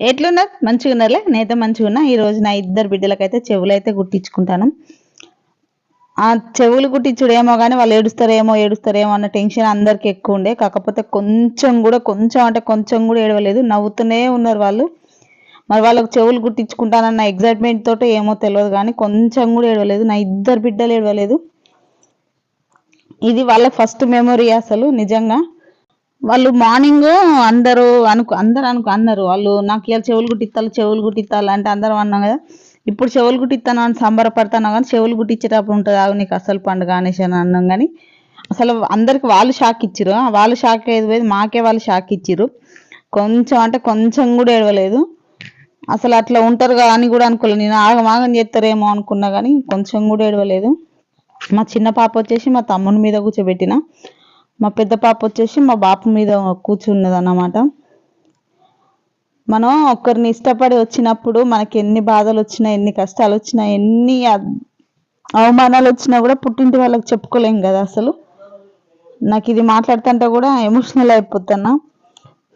ఎట్లున్నారు? మంచిగా ఉన్నారులే నేనైతే మంచిగా ఉన్నా ఈరోజు నా ఇద్దరు బిడ్డలకైతే చెవులు అయితే కుట్టించుకుంటాను ఆ చెవులు కుట్టించుడు ఏమో కానీ వాళ్ళు ఏడుస్తారేమో ఏడుస్తారేమో అన్న టెన్షన్ అందరికి ఎక్కువ ఉండే. కాకపోతే కొంచెం కూడా కొంచెం అంటే కొంచెం కూడా ఏడవలేదు. నవ్వుతూనే ఉన్నారు వాళ్ళు. మరి వాళ్ళకి చెవులు కుట్టించుకుంటానన్న ఎగ్జైట్మెంట్ తోటి ఏమో తెలియదు కానీ కొంచెం కూడా ఏడవలేదు. నా ఇద్దరు బిడ్డలు ఏడవలేదు. ఇది వాళ్ళ ఫస్ట్ మెమొరీ అసలు నిజంగా. వాళ్ళు మార్నింగ్ అందరూ అనుకు అందరు అనుకు అన్నారు. వాళ్ళు నాకు ఇలా చెవులు గుట్టిత్తాలి చెవులు గుట్టిత్తాలి అంటే అందరం అన్నాం కదా. ఇప్పుడు చెవులు కుట్టిస్తాను అని సంబరపడతాను కానీ చెవులు కుట్టించేటప్పుడు ఉంటుంది. ఆగు నీకు అసలు పండుగ అనేసి అని అన్నాం కానీ అసలు అందరికి వాళ్ళు షాక్ ఇచ్చారు వాళ్ళు షాక్ అయ్యేది పోయి మాకే వాళ్ళు షాక్ ఇచ్చారు కొంచెం అంటే కొంచెం కూడా ఏడవలేదు. అసలు అట్లా ఉంటారు కదా అని కూడా అనుకోలేదు నేను ఆగమాగం చేస్తారేమో అనుకున్నా కానీ కొంచెం కూడా ఏడవలేదు. మా చిన్న పాప వచ్చేసి మా తమ్ముని మీద కూర్చోబెట్టిన. మా పెద్ద పాప వచ్చేసి మా బాపు మీద కూర్చున్నది అన్నమాట మనం ఒకరిని ఇష్టపడి వచ్చినప్పుడు మనకి ఎన్ని బాధలు వచ్చినా ఎన్ని కష్టాలు వచ్చినా ఎన్ని అవమానాలు వచ్చినా కూడా పుట్టింటి వాళ్ళకి చెప్పుకోలేం కదా అసలు. నాకు ఇది మాట్లాడుతుంటే కూడా ఎమోషనల్ అయిపోతున్నా.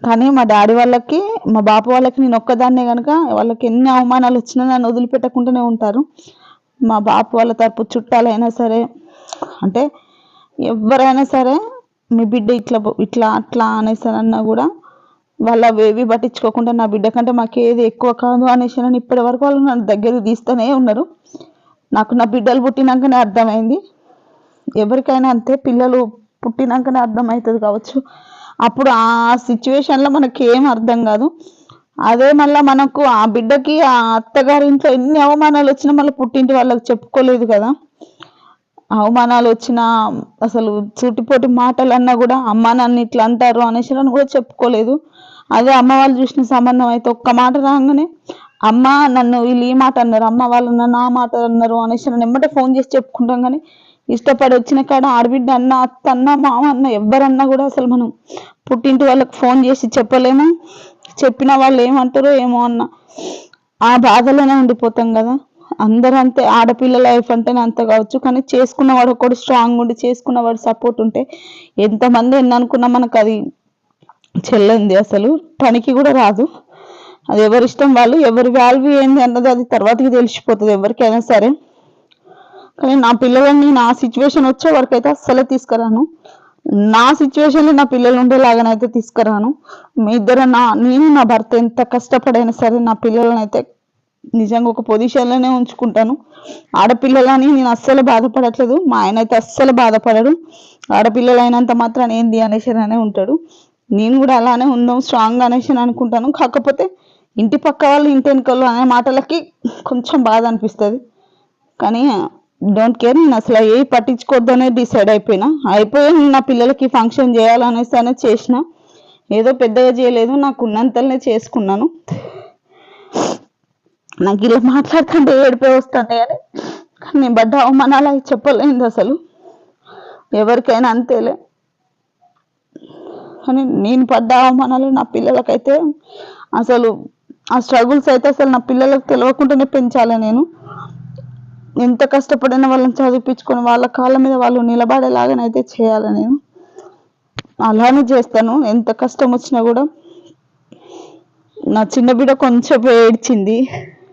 కానీ మా డాడీ వాళ్ళకి మా బాపు వాళ్ళకి నేను ఒక్కదాన్నే కనుక వాళ్ళకి ఎన్ని అవమానాలు వచ్చినా నన్ను వదిలిపెట్టకుండానే ఉంటారు. మా బాపు వాళ్ళ తరపు చుట్టాలైనా సరే అంటే ఎవరైనా సరే మీ బిడ్డ ఇట్లా ఇట్లా అట్లా అనేసి అన్నా కూడా వాళ్ళ ఏవి పట్టించుకోకుండా నా బిడ్డ కంటే మాకు ఏది ఎక్కువ కాదు అనేసి అని ఇప్పటి వరకు వాళ్ళు నన్ను దగ్గరికి తీస్తూనే ఉన్నారు. నాకు నా బిడ్డలు పుట్టినాకనే అర్థమైంది. ఎవరికైనా అంతే పిల్లలు పుట్టినాకనే అర్థమవుతుంది కావచ్చు. అప్పుడు ఆ సిచ్యువేషన్లో మనకి ఏం అర్థం కాదు. అదే మళ్ళీ మనకు ఆ బిడ్డకి ఆ అత్తగారి ఇంట్లో ఎన్ని అవమానాలు వచ్చినా మళ్ళీ పుట్టింటి వాళ్ళకి చెప్పుకోలేదు కదా. అవమానాలు వచ్చినా అసలు చుటిపోటి మాటలు అన్నా కూడా అమ్మ నన్ను ఇట్లా అంటారు అనేసి అని కూడా చెప్పుకోలేదు. అదే అమ్మ వాళ్ళు చూసిన సంబంధం అయితే ఒక్క మాట రాగానే అమ్మ నన్ను వీళ్ళు ఈ మాట అన్నారు అమ్మ వాళ్ళు నన్ను ఆ మాట అన్నారు అనేసి నన్ను ఎమ్మటే ఫోన్ చేసి చెప్పుకుంటాం కానీ ఇష్టపడి వచ్చిన కాడ ఆడబిడ్డ అన్న అత్త అన్న మామ అన్న ఎవరన్నా కూడా అసలు మనం పుట్టింటి వాళ్ళకి ఫోన్ చేసి చెప్పలేము. చెప్పిన వాళ్ళు ఏమంటారో ఏమో అన్న. ఆ బాధలోనే ఉండిపోతాం కదా. అందరూ అంతే ఆడపిల్ల లైఫ్ అంటేనే అంత కావచ్చు కానీ చేసుకున్నవాడు ఒకడు స్ట్రాంగ్ ఉండి చేసుకున్నవాడు సపోర్ట్ ఉంటే ఎంతమంది ఎన్ని అనుకున్నా మనకు అది చెల్లింది. అసలు పనికి కూడా రాదు. అది ఎవరి ఇష్టం వాళ్ళు ఎవరి వాల్యూ ఏంది అన్నది అది తర్వాతకి తెలిసిపోతుంది ఎవరికైనా సరే. కానీ నా పిల్లలని నా సిచ్యువేషన్ వచ్చే వరకు అయితే అస్సలే తీసుకురాను. నా సిచ్యువేషన్లో నా పిల్లలు ఉండేలాగానైతే తీసుకురాను. మీ ఇద్దరు నా నేను నా భర్త ఎంత కష్టపడైనా సరే నా పిల్లలనైతే నిజంగా ఒక పొజిషన్లోనే ఉంచుకుంటాను. ఆడపిల్లలని నేను అస్సలు బాధపడట్లేదు. మా ఆయన అయితే అస్సలు బాధపడడు. ఆడపిల్లలు అయినంత మాత్రం ఏంది అనేసి అనే ఉంటాడు. నేను కూడా అలానే ఉందాం స్ట్రాంగ్ అనేసి అనుకుంటాను. కాకపోతే ఇంటి పక్క వాళ్ళు ఇంటి వెనుకలు అనే మాటలకి కొంచెం బాధ అనిపిస్తుంది. కానీ డోంట్ కేర్ నేను అసలు ఏ పట్టించుకోవద్దనే డిసైడ్ అయిపోయినా. అయిపోయి నా పిల్లలకి ఫంక్షన్ చేయాలనేసి అనేది చేసిన. ఏదో పెద్దగా చేయలేదు. నాకు ఉన్నంతలనే చేసుకున్నాను. నాకు ఇలా మాట్లాడుతుంటే ఏడిపోయి వస్తుంది కానీ కానీ నేను పడ్డ అవమానాలు అవి చెప్పలేదు అసలు. ఎవరికైనా అంతేలే. కానీ నేను పడ్డ అవమానాలు నా పిల్లలకైతే అసలు ఆ స్ట్రగుల్స్ అయితే అసలు నా పిల్లలకు తెలియకుండానే పెంచాలి నేను. ఎంత కష్టపడిన వాళ్ళని చదివించుకొని వాళ్ళ కాళ్ళ మీద వాళ్ళు నిలబడేలాగానైతే చేయాలి నేను. అలానే చేస్తాను. ఎంత కష్టం వచ్చినా కూడా నా చిన్న బిడ్డ కొంచెం ఏడ్చింది.